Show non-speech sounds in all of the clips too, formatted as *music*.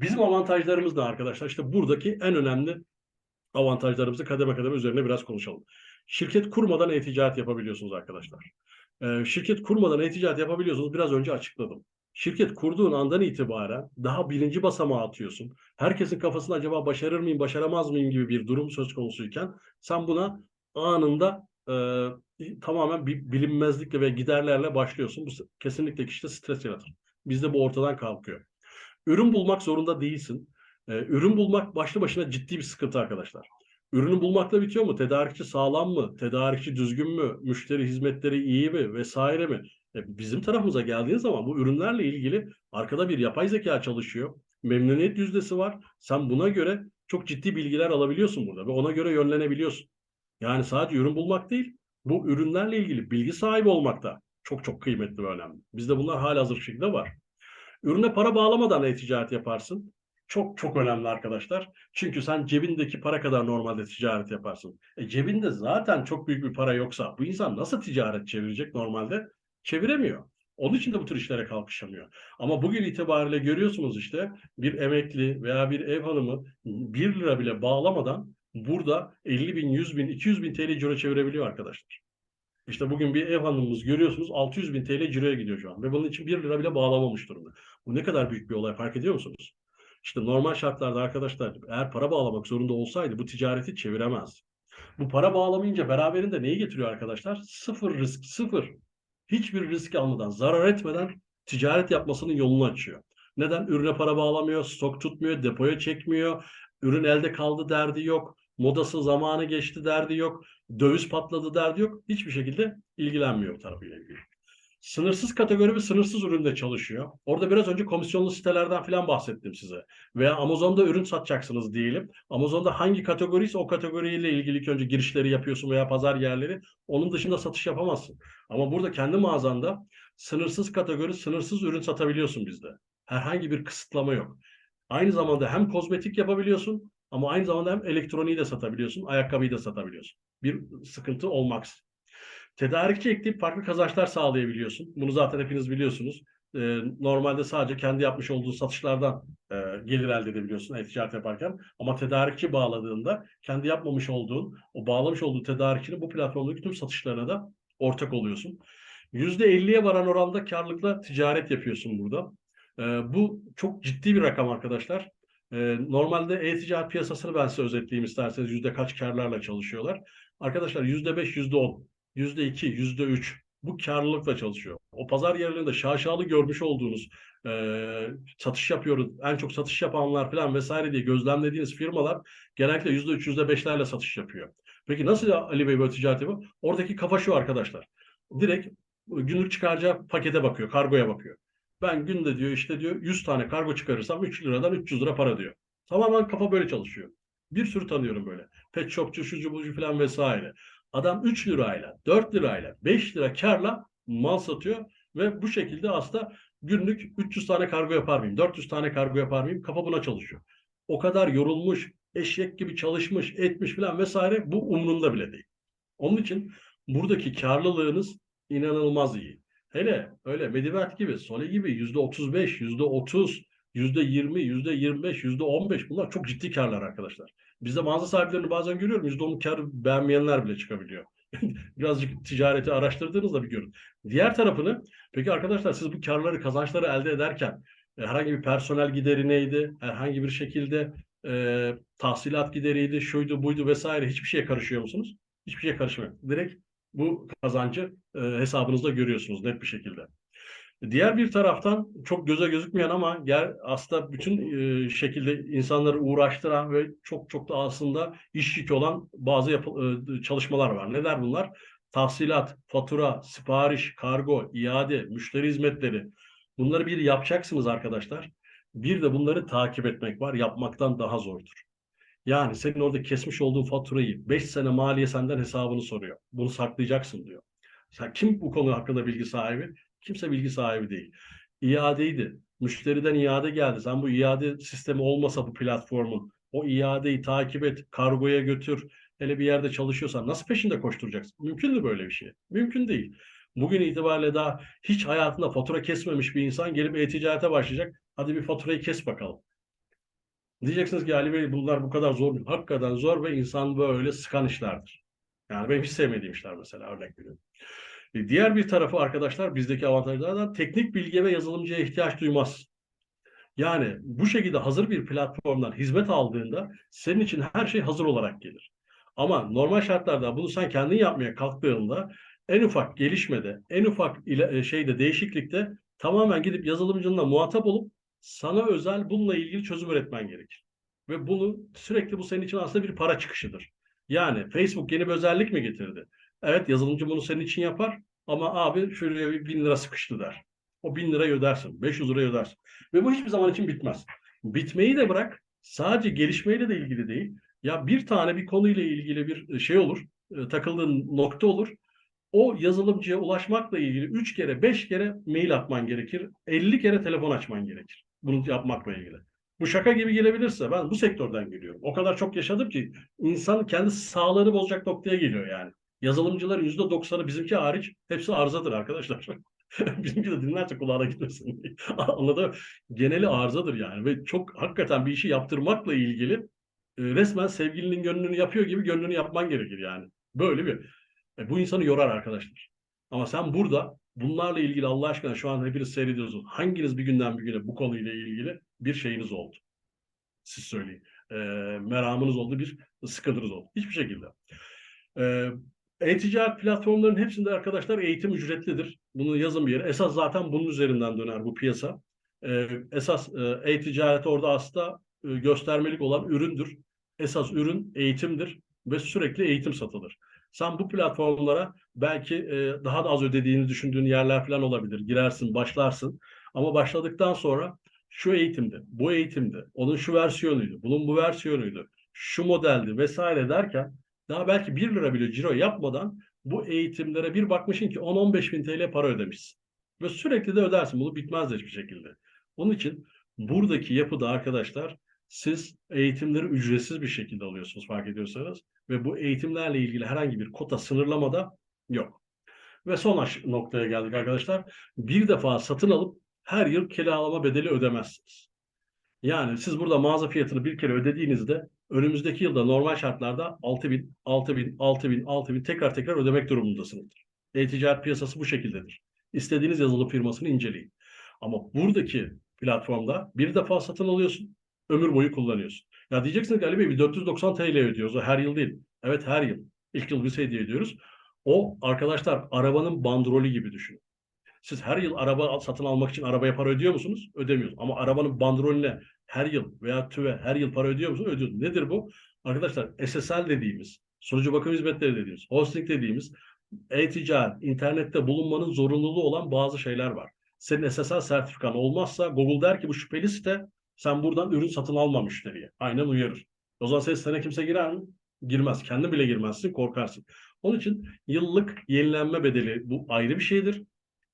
Bizim avantajlarımız da arkadaşlar işte buradaki en önemli avantajlarımızı kademe kademe üzerine biraz konuşalım. Şirket kurmadan e-ticaret yapabiliyorsunuz arkadaşlar. Ee, şirket kurmadan e-ticaret yapabiliyorsunuz. Biraz önce açıkladım. Şirket kurduğun andan itibaren daha birinci basamağa atıyorsun. Herkesin kafasında acaba başarır mıyım, başaramaz mıyım gibi bir durum söz konusuyken sen buna anında e, tamamen bilinmezlikle ve giderlerle başlıyorsun. Bu kesinlikle kişide stres yaratır. Bizde bu ortadan kalkıyor. Ürün bulmak zorunda değilsin. Ee, ürün bulmak başlı başına ciddi bir sıkıntı arkadaşlar. Ürünü bulmakla bitiyor mu? Tedarikçi sağlam mı? Tedarikçi düzgün mü? Müşteri hizmetleri iyi mi? Vesaire mi? E, bizim tarafımıza geldiğiniz zaman bu ürünlerle ilgili arkada bir yapay zeka çalışıyor. Memnuniyet yüzdesi var. Sen buna göre çok ciddi bilgiler alabiliyorsun burada ve ona göre yönlenebiliyorsun. Yani sadece ürün bulmak değil, bu ürünlerle ilgili bilgi sahibi olmak da çok çok kıymetli ve önemli. Bizde bunlar halihazır şekilde var. Ürüne para bağlamadan e-ticaret yaparsın. Çok çok önemli arkadaşlar. Çünkü sen cebindeki para kadar normalde ticaret yaparsın. E cebinde zaten çok büyük bir para yoksa bu insan nasıl ticaret çevirecek normalde? Çeviremiyor. Onun için de bu tür işlere kalkışamıyor. Ama bugün itibariyle görüyorsunuz işte bir emekli veya bir ev hanımı 1 lira bile bağlamadan burada 50 bin, 100 bin, 200 bin TL ciro çevirebiliyor arkadaşlar. İşte bugün bir ev hanımımız görüyorsunuz 600 bin TL ciroya gidiyor şu an. Ve bunun için 1 lira bile bağlamamış durumda. Bu ne kadar büyük bir olay fark ediyor musunuz? İşte normal şartlarda arkadaşlar eğer para bağlamak zorunda olsaydı bu ticareti çeviremez. Bu para bağlamayınca beraberinde neyi getiriyor arkadaşlar? Sıfır risk, sıfır. Hiçbir risk almadan, zarar etmeden ticaret yapmasının yolunu açıyor. Neden? Ürüne para bağlamıyor, stok tutmuyor, depoya çekmiyor, ürün elde kaldı derdi yok, modası zamanı geçti derdi yok, döviz patladı derdi yok. Hiçbir şekilde ilgilenmiyor tarafıyla ilgili. Sınırsız kategori ve sınırsız üründe çalışıyor. Orada biraz önce komisyonlu sitelerden falan bahsettim size. Veya Amazon'da ürün satacaksınız diyelim. Amazon'da hangi kategori ise o kategoriyle ilgili ilk önce girişleri yapıyorsun veya pazar yerleri. Onun dışında satış yapamazsın. Ama burada kendi mağazanda sınırsız kategori, sınırsız ürün satabiliyorsun bizde. Herhangi bir kısıtlama yok. Aynı zamanda hem kozmetik yapabiliyorsun ama aynı zamanda hem elektroniği de satabiliyorsun, ayakkabıyı da satabiliyorsun. Bir sıkıntı olmaksızın. Tedarikçi ekleyip farklı kazançlar sağlayabiliyorsun. Bunu zaten hepiniz biliyorsunuz. Ee, normalde sadece kendi yapmış olduğu satışlardan e, gelir elde edebiliyorsun e-ticaret yaparken. Ama tedarikçi bağladığında kendi yapmamış olduğun, o bağlamış olduğu tedarikçinin bu platformdaki tüm satışlarına da ortak oluyorsun. %50'ye varan oranda karlılıkla ticaret yapıyorsun burada. Ee, bu çok ciddi bir rakam arkadaşlar. Ee, normalde e-ticaret piyasasını ben size özetleyeyim isterseniz yüzde kaç karlarla çalışıyorlar. Arkadaşlar yüzde beş, yüzde on, yüzde iki, yüzde üç bu karlılıkla çalışıyor. O pazar yerlerinde şaşalı görmüş olduğunuz e, satış yapıyoruz, en çok satış yapanlar falan vesaire diye gözlemlediğiniz firmalar genellikle yüzde üç, yüzde beşlerle satış yapıyor. Peki nasıl Ali Bey böyle ticaret yapıyor? Oradaki kafa şu arkadaşlar. Direkt günlük çıkaracağı pakete bakıyor, kargoya bakıyor. Ben günde diyor işte diyor 100 tane kargo çıkarırsam 3 liradan 300 lira para diyor. Tamamen kafa böyle çalışıyor. Bir sürü tanıyorum böyle. Pet shopçu, şucu, bucu falan vesaire. Adam 3 lirayla, 4 lirayla, 5 lira karla mal satıyor ve bu şekilde aslında günlük 300 tane kargo yapar mıyım, 400 tane kargo yapar mıyım? Kafa buna çalışıyor. O kadar yorulmuş, eşek gibi çalışmış, etmiş falan vesaire bu umrunda bile değil. Onun için buradaki karlılığınız inanılmaz iyi. Hele öyle Medivert gibi, Sole gibi yüzde 35, yüzde 30, yüzde 20, yüzde 25, yüzde 15 bunlar çok ciddi karlar arkadaşlar. Bizde mağaza sahiplerini bazen görüyorum. Yüzde onu kar beğenmeyenler bile çıkabiliyor. *laughs* Birazcık ticareti araştırdığınızda bir görün. Diğer tarafını peki arkadaşlar siz bu karları kazançları elde ederken e, herhangi bir personel gideri neydi? Herhangi bir şekilde e, tahsilat gideriydi, şuydu buydu vesaire hiçbir şeye karışıyor musunuz? Hiçbir şeye karışmıyor. Direkt bu kazancı e, hesabınızda görüyorsunuz net bir şekilde. Diğer bir taraftan çok göze gözükmeyen ama gel aslında bütün e, şekilde insanları uğraştıran ve çok çok da aslında iş yükü olan bazı e, çalışmalar var. Neler bunlar? Tahsilat, fatura, sipariş, kargo, iade, müşteri hizmetleri. Bunları bir yapacaksınız arkadaşlar. Bir de bunları takip etmek var. Yapmaktan daha zordur. Yani senin orada kesmiş olduğun faturayı 5 sene maliye senden hesabını soruyor. Bunu saklayacaksın diyor. Sen kim bu konu hakkında bilgi sahibi? Kimse bilgi sahibi değil. İadeydi. Müşteriden iade geldi. Sen bu iade sistemi olmasa bu platformun o iadeyi takip et, kargoya götür. Hele bir yerde çalışıyorsan nasıl peşinde koşturacaksın? Mümkün mü böyle bir şey? Mümkün değil. Bugün itibariyle daha hiç hayatında fatura kesmemiş bir insan gelip e-ticarete başlayacak. Hadi bir faturayı kes bakalım. Diyeceksiniz ki Ali Bey bunlar bu kadar zor mu? Hakikaten zor ve insan böyle sıkan işlerdir. Yani benim hiç sevmediğim işler mesela örnek veriyorum. E, Diğer bir tarafı arkadaşlar bizdeki avantajlardan teknik bilgiye ve yazılımcıya ihtiyaç duymaz. Yani bu şekilde hazır bir platformdan hizmet aldığında senin için her şey hazır olarak gelir. Ama normal şartlarda bunu sen kendin yapmaya kalktığında en ufak gelişmede, en ufak e, şeyde değişiklikte tamamen gidip yazılımcınla muhatap olup sana özel bununla ilgili çözüm üretmen gerekir. Ve bunu sürekli bu senin için aslında bir para çıkışıdır. Yani Facebook yeni bir özellik mi getirdi? Evet yazılımcı bunu senin için yapar ama abi şuraya bir bin lira sıkıştı der. O bin lirayı ödersin, 500 lirayı ödersin. Ve bu hiçbir zaman için bitmez. Bitmeyi de bırak, sadece gelişmeyle de ilgili değil. Ya bir tane bir konuyla ilgili bir şey olur, e, takıldığın nokta olur. O yazılımcıya ulaşmakla ilgili 3 kere, 5 kere mail atman gerekir. 50 kere telefon açman gerekir. Bunu yapmakla ilgili. Bu şaka gibi gelebilirse ben bu sektörden geliyorum. O kadar çok yaşadım ki insan kendi sağlığını bozacak noktaya geliyor yani. Yazılımcıların %90'ı bizimki hariç hepsi arızadır arkadaşlar. *laughs* bizimki de dinlerse kulağına gitmesin. *laughs* Anladın mı? Geneli arızadır yani ve çok hakikaten bir işi yaptırmakla ilgili e, resmen sevgilinin gönlünü yapıyor gibi gönlünü yapman gerekir yani. Böyle bir. E, bu insanı yorar arkadaşlar. Ama sen burada bunlarla ilgili Allah aşkına şu an hepiniz seyrediyorsunuz. Hanginiz bir günden bir güne bu konuyla ilgili bir şeyiniz oldu? Siz söyleyin. E, meramınız oldu, bir sıkıntınız oldu. Hiçbir şekilde. E, e-ticaret platformlarının hepsinde arkadaşlar eğitim ücretlidir. Bunu yazın bir yere. Esas zaten bunun üzerinden döner bu piyasa. E, esas e-ticaret orada aslında e, göstermelik olan üründür. Esas ürün eğitimdir ve sürekli eğitim satılır. Sen bu platformlara belki e, daha da az ödediğini düşündüğün yerler falan olabilir. Girersin, başlarsın. Ama başladıktan sonra şu eğitimde, bu eğitimde, onun şu versiyonuydu, bunun bu versiyonuydu, şu modeldi vesaire derken daha belki 1 lira bile ciro yapmadan bu eğitimlere bir bakmışsın ki 10-15 bin TL para ödemişsin. Ve sürekli de ödersin. Bunu bitmez de hiçbir şekilde. Onun için buradaki yapıda arkadaşlar siz eğitimleri ücretsiz bir şekilde alıyorsunuz fark ediyorsanız ve bu eğitimlerle ilgili herhangi bir kota sınırlamada yok. Ve son noktaya geldik arkadaşlar. Bir defa satın alıp her yıl kiralama bedeli ödemezsiniz. Yani siz burada mağaza fiyatını bir kere ödediğinizde önümüzdeki yılda normal şartlarda 6 bin, 6 bin, 6 bin, 6 bin tekrar tekrar ödemek durumundasınızdır. E-ticaret piyasası bu şekildedir. İstediğiniz yazılım firmasını inceleyin. Ama buradaki platformda bir defa satın alıyorsun, ömür boyu kullanıyorsun. Ya diyeceksiniz ki Ali Bey bir 490 TL ödüyoruz. O her yıl değil. Evet her yıl. İlk yıl biz hediye ediyoruz. O arkadaşlar arabanın bandrolü gibi düşünün. Siz her yıl araba satın almak için arabaya para ödüyor musunuz? Ödemiyorsunuz. Ama arabanın bandrolüne her yıl veya TÜVE her yıl para ödüyor musunuz? Ödüyorsunuz. Nedir bu? Arkadaşlar SSL dediğimiz, sunucu bakım hizmetleri dediğimiz, hosting dediğimiz e-ticaret, internette bulunmanın zorunluluğu olan bazı şeyler var. Senin SSL sertifikan olmazsa Google der ki bu şüpheli site sen buradan ürün satın alma müşteriye. Aynen uyarır. O zaman ses sitene kimse girer mi? Girmez. Kendi bile girmezsin, korkarsın. Onun için yıllık yenilenme bedeli bu ayrı bir şeydir.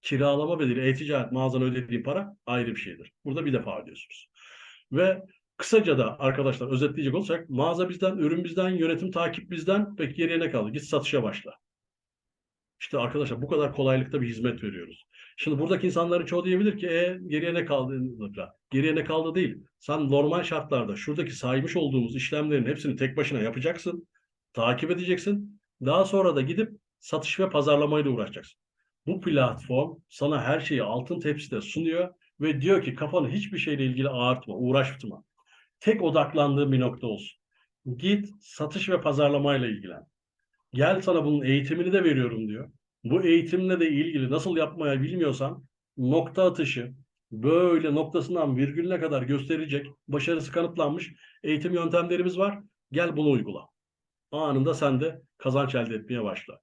Kiralama bedeli, e-ticaret mağazana ödediği para ayrı bir şeydir. Burada bir defa ödüyorsunuz. Ve kısaca da arkadaşlar özetleyecek olsak mağaza bizden, ürün bizden, yönetim takip bizden. Peki geriye ne kaldı? Git satışa başla. İşte arkadaşlar bu kadar kolaylıkta bir hizmet veriyoruz. Şimdi buradaki insanların çoğu diyebilir ki e, geriye ne kaldı? Geriye ne kaldı değil. Sen normal şartlarda şuradaki saymış olduğumuz işlemlerin hepsini tek başına yapacaksın. Takip edeceksin. Daha sonra da gidip satış ve pazarlamayla uğraşacaksın. Bu platform sana her şeyi altın tepside sunuyor ve diyor ki kafanı hiçbir şeyle ilgili ağırtma, uğraştırma. Tek odaklandığın bir nokta olsun. Git satış ve pazarlamayla ilgilen. Gel sana bunun eğitimini de veriyorum diyor. Bu eğitimle de ilgili nasıl yapmaya bilmiyorsan nokta atışı böyle noktasından virgülüne kadar gösterecek başarısı kanıtlanmış eğitim yöntemlerimiz var. Gel bunu uygula. Anında sen de kazanç elde etmeye başla.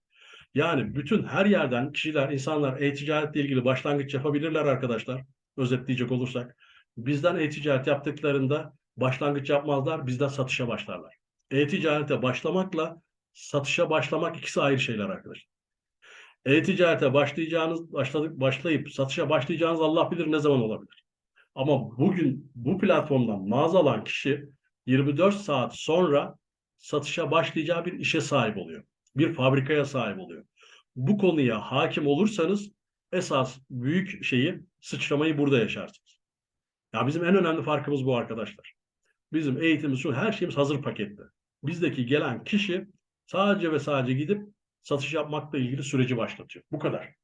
Yani bütün her yerden kişiler, insanlar e-ticaretle ilgili başlangıç yapabilirler arkadaşlar. Özetleyecek olursak. Bizden e-ticaret yaptıklarında başlangıç yapmazlar, bizden satışa başlarlar. E-ticarete başlamakla satışa başlamak ikisi ayrı şeyler arkadaşlar. E-ticarete başlayacağınız, başladık, başlayıp satışa başlayacağınız Allah bilir ne zaman olabilir. Ama bugün bu platformdan mağaza alan kişi 24 saat sonra satışa başlayacağı bir işe sahip oluyor. Bir fabrikaya sahip oluyor. Bu konuya hakim olursanız esas büyük şeyi sıçramayı burada yaşarsınız. Ya bizim en önemli farkımız bu arkadaşlar. Bizim eğitimimiz şu her şeyimiz hazır pakette. Bizdeki gelen kişi sadece ve sadece gidip satış yapmakla ilgili süreci başlatıyor. Bu kadar.